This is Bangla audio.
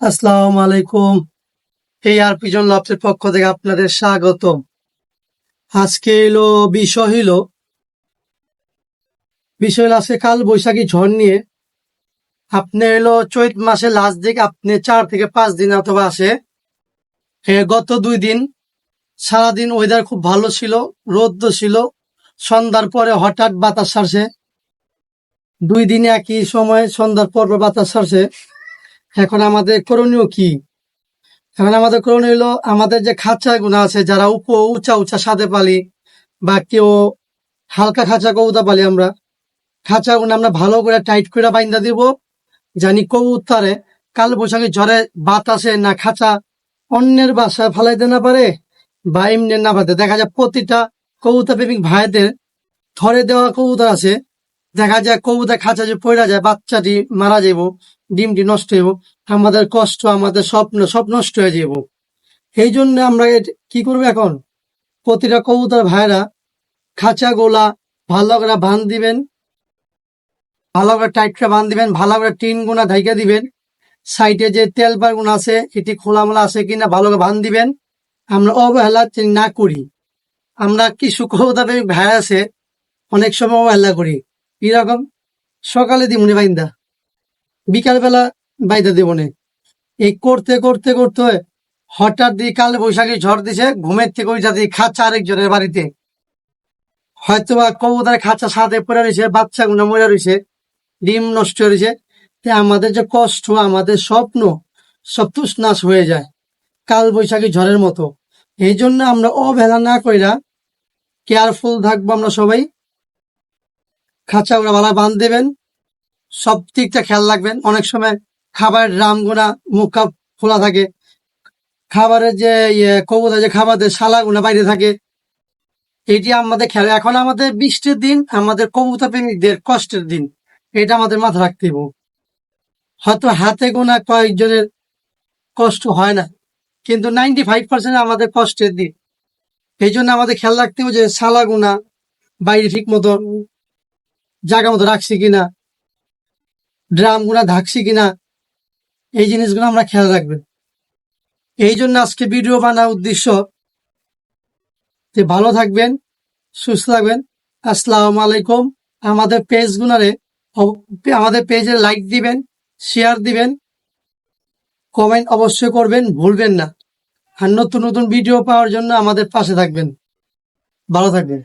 আসসালামু আলাইকুম। এই আর পিজন লাভসের পক্ষ থেকে আপনাদের স্বাগত আজকে এলো বিষয় হইল, বিষয় আজকে কাল বৈশাখী ঝড় নিয়ে। আপনি এলো চৈত মাসে লাস্ট দিক আপনি চার থেকে পাঁচ দিন অথবা আসে। গত দুই দিন সারাদিন ওয়েদার খুব ভালো ছিল, রোদ্দ ছিল। সন্ধ্যার পরে হঠাৎ বাতাস ছাড়ছে। দুই দিনে একই সময় সন্ধ্যার পর বাতাস ছাড়ছে। এখন আমাদের করণীয় কি? এখন আমাদের করণীয় হলো আমাদের যে খাঁচা গুণা আছে, যারা উপ, উঁচা উঁচা সাদে পালি বা কেউ হালকা খাঁচা কবুতা পালি আমরা, খাঁচা গুণা আমরা ভালো করে টাইট করে বাইন্দা দিব, জানি কবুতারে কাল বৈশাখী ঝড়ে বাতাসে না খাঁচা অন্যের বাসায় ফালাইতে না পারে বা এমনি না পারে। দেখা যায় প্রতিটা কবুতা প্রেমিক ভাইদের ধরে দেওয়া কবুতর আছে দেখা যায় কবুতা খাঁচা যে পড়া যায়, বাচ্চাটি মারা যাইব, ডিমটি নষ্ট হইব, আমাদের কষ্ট, আমাদের স্বপ্ন, সব নষ্ট হয়ে যাব এই জন্য আমরা কি করব এখন? প্রতিটা কবুতর ভাইরা খাঁচা গোলা ভালো করে বাঁধ দিবেন, ভালো করে টাইট করে বাঁধ দিবেন, ভালো করে টিন গুনা ঢাইকা দিবেন, সাইডে যে তেল গুণ আছে, এটি খোলামেলা আছে কিনা ভালো করে বাঁধ দিবেন। আমরা অবহেলা না করি, আমরা কিছু কবুতর প্রেমিক ভাই আছে, অনেক সময় অবহেলা করি। কীরকম সকালে দিমুনি বাইন্দা বিকাল বেলা বাইদা দেবনে এই করতে করতে করতে হঠাৎ দিয়ে কাল বৈশাখী ঝড় দিছে, ঘুমের থেকে ওই যাতে খাঁচা আরেকজনের বাড়িতে। হয়তো বা কবুতার খাঁচা সাথে পড়ে রয়েছে, বাচ্চা গুলো মরে রয়েছে, ডিম নষ্ট হয়ে রয়েছে। তে আমাদের যে কষ্ট, আমাদের স্বপ্ন, সব তুষনাশ হয়ে যায় কাল বৈশাখী ঝড়ের মতো। এই জন্য আমরা অবহেলা না কইরা কেয়ারফুল থাকব আমরা সবাই। খাঁচা ওরা ভালো বাঁধ দেবেন সব দিকটা খেয়াল রাখবেন। অনেক সময় খাবার ড্রাম গোনা মুখ খোলা থাকে, খাবারের যে ইয়ে কবুতর যে খাবার দেয় শালা গুনা বাইরে থাকে। এটি আমাদের খেয়াল, এখন আমাদের বৃষ্টির দিন, আমাদের কবুতা প্রেমিকদের কষ্টের দিন। এটা আমাদের মাথা রাখতে হবে হয়তো হাতে গোনা কয়েকজনের কষ্ট হয় না, কিন্তু নাইনটি ফাইভ পার্সেন্ট আমাদের কষ্টের দিন। এই জন্য আমাদের খেয়াল রাখতে হবে যে শালা গুনা বাইরে ঠিক মতো জায়গা মতো রাখছি কিনা? ড্রামগুলা ঢাকছি কিনা? এই জিনিসগুলো আমরা খেয়াল রাখবেন। এই জন্য আজকে ভিডিও বানার উদ্দেশ্য যে ভালো থাকবেন, সুস্থ থাকবেন। আসসালামু আলাইকুম। আমাদের পেজ গুনারে আমাদের পেজে লাইক দিবেন শেয়ার দিবেন। কমেন্ট অবশ্যই করবেন, ভুলবেন না। আর নতুন নতুন ভিডিও পাওয়ার জন্য আমাদের পাশে থাকবেন। ভালো থাকবেন।